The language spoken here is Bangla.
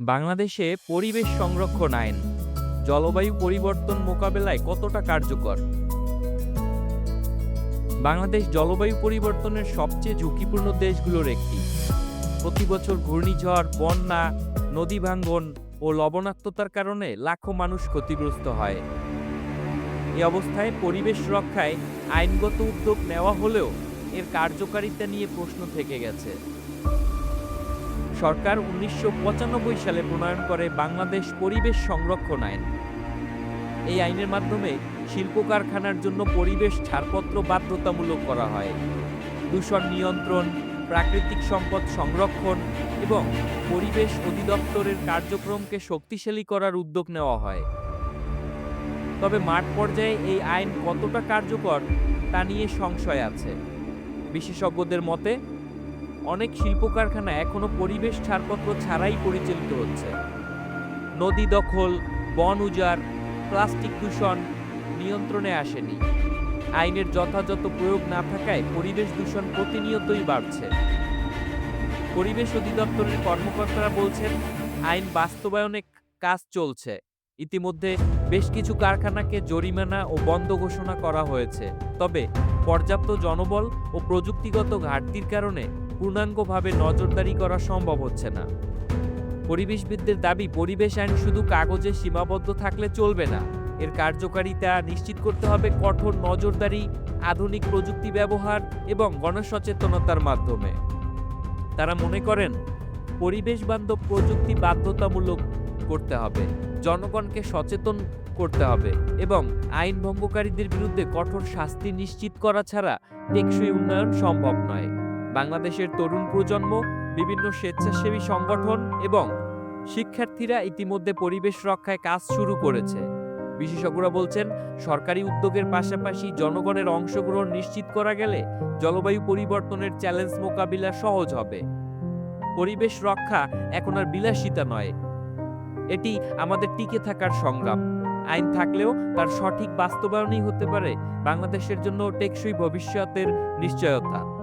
বাংলাদেশে পরিবেশ সংরক্ষণ আইন, জলবায়ু পরিবর্তন মোকাবেলায় কতটা কার্যকর? বাংলাদেশ জলবায়ু পরিবর্তনের সবচেয়ে ঝুঁকিপূর্ণ দেশগুলোর একটি। প্রতি বছর ঘূর্ণিঝড়, বন্যা, নদী ভাঙ্গন ও লবণাক্ততার কারণে লাখো মানুষ ক্ষতিগ্রস্ত হয়। এই অবস্থায় পরিবেশ রক্ষায় আইনগত উদ্যোগ নেওয়া হলেও এর কার্যকারিতা নিয়ে প্রশ্ন থেকে গেছে। সরকার উনিশশো পঁচানব্বই সালে প্রণয়ন করে বাংলাদেশ পরিবেশ সংরক্ষণ আইন। এই আইনের মাধ্যমে শিল্প কারখানার জন্য পরিবেশ ছাড়পত্র বাধ্যতামূলক করা হয়। দূষণ নিয়ন্ত্রণ, প্রাকৃতিক সম্পদ সংরক্ষণ এবং পরিবেশ অধিদপ্তরের কার্যক্রমকে শক্তিশালী করার উদ্যোগ নেওয়া হয়। তবে মাঠ পর্যায়ে এই আইন কতটা কার্যকর তা নিয়ে সংশয় আছে। বিশেষজ্ঞদের মতে অনেক শিল্প কারখানা এখনও পরিবেশ ছাড়পত্র ছাড়াই পরিচালিত হচ্ছে। নদী দখল, বন উজাড়, প্লাস্টিক দূষণ নিয়ন্ত্রণে আসেনি। আইনের যথাযথ প্রয়োগ না থাকায় পরিবেশ দূষণ প্রতিনিয়তই বাড়ছে। পরিবেশ অধিদপ্তরের কর্মকর্তারা বলছেন, আইন বাস্তবায়নে কাজ চলছে। ইতিমধ্যে বেশ কিছু কারখানাকে জরিমানা ও বন্ধ ঘোষণা করা হয়েছে। তবে পর্যাপ্ত জনবল ও প্রযুক্তিগত ঘাটতির কারণে পূর্ণাঙ্গভাবে নজরদারি করা সম্ভব হচ্ছে না। পরিবেশবিদদের দাবি, পরিবেশ আইন শুধু কাগজে সীমাবদ্ধ থাকলে চলবে না। এর কার্যকারিতা নিশ্চিত করতে হবে কঠোর নজরদারি, আধুনিক প্রযুক্তি ব্যবহার এবং গণসচেতনতার মাধ্যমে। তারা মনে করেন, পরিবেশ বান্ধব প্রযুক্তি বাধ্যতামূলক করতে হবে, জনগণকে সচেতন করতে হবে এবং আইন ভঙ্গকারীদের বিরুদ্ধে কঠোর শাস্তি নিশ্চিত করা ছাড়া টেকসই উন্নয়ন সম্ভব নয়। বাংলাদেশের তরুণ প্রজন্ম, বিভিন্ন স্বেচ্ছাসেবী সংগঠন এবং শিক্ষার্থীরা ইতিমধ্যে পরিবেশ রক্ষায় কাজ শুরু করেছে। বিশেষজ্ঞরা বলছেন, সরকারি উদ্যোগের পাশাপাশি জনগণের অংশগ্রহণ নিশ্চিত করা গেলে জলবায়ু পরিবর্তনের চ্যালেঞ্জ মোকাবিলা সহজ হবে। পরিবেশ রক্ষা এখন আর বিলাসিতা নয়। এটি আমাদের টিকে থাকার সংগ্রাম। আইন থাকলেও তার সঠিক বাস্তবায়নই হতে পারে বাংলাদেশের জন্য টেকসই ভবিষ্যতের নিশ্চয়তা।